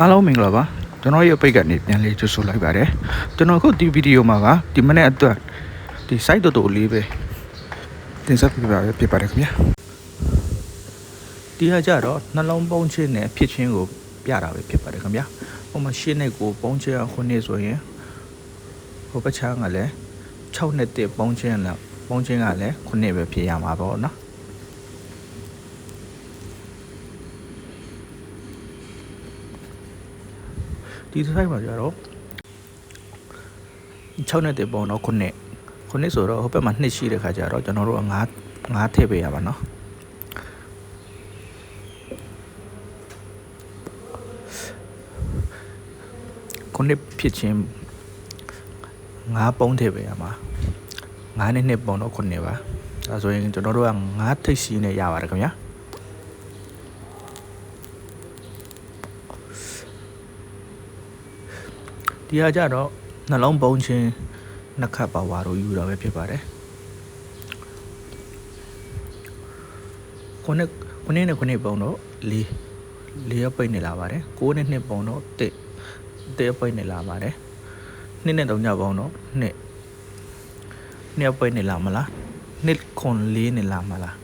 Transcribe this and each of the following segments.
အားလုံးမင်္ဂလာပါကျွန်တော်ရဲ့ပိတ်ကနေပြန်လေးကြိုဆိုလိုက်ပါတယ်ကျွန်တော်အခုဒီဗီဒီယိုမှာကဒီမနေ့အတွက်ဒီ site တော်တော်လေးပဲတင်ဆက်ပြပါရဖြစ်ပါတယ်ခင်ဗျာဒီဟာကြတော့နှလုံးပုံးချင်းနဲ့ဖြစ်ချင်းကိုပြတာပဲဖြစ်ပါတယ်ခင်ဗျာဟိုမှာရှင်းနဲ့ကိုပုံးချင်းခုနှစ်ဆိုရင်ဟိုပချားကလည်း6နှစ်တည်းပုံးချင်းလားပုံးချင်းကလည်းခုနှစ်ပဲဖြစ်ရမှာပေါ့နော် ဒီဆိုင်မှာကျတော့6နှစ်တည်းပုံတော့ခုနှစ်ခုနှစ်ဆိုတော့ဟိုဘက်မှာနှစ်ရှိတဲ့ခါကျတော့ကျွန်တော်တို့က9 9ထည့်ပေးရပါနော်ခုနှစ်ဖြစ်ချင်း9ပုံးထည့်ပေးရမှာ9နှစ်နှစ်ပုံတော့ခုနှစ်ပါဒါဆိုရင်ကျွန်တော်တို့က9ထိပ်စီနဲ့ရပါတယ်ခင်ဗျာ ဒီဟာကြတော့နှလုံးပုံချင်းနှစ်ခတ်ပါဝါတို့ယူတာပဲဖြစ်ပါတယ်ခုနှစ်ခုနှစ်နဲ့ခုနှစ်ပုံတော့၄၄ရပိတ်နေလာပါတယ်၉နဲ့နှစ်ပုံတော့တစ်တစ်ရပိတ်နေလာပါတယ်နှစ်နဲ့၃ညပုံတော့နှစ်နှစ်ရပိတ်နေလာမလားနှစ်ခွန်၄နေလာမလား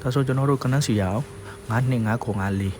ဒါဆိုကျွန်တော်တို့ကနန်းစီရအောင် 9နှစ်9ခွန်9 4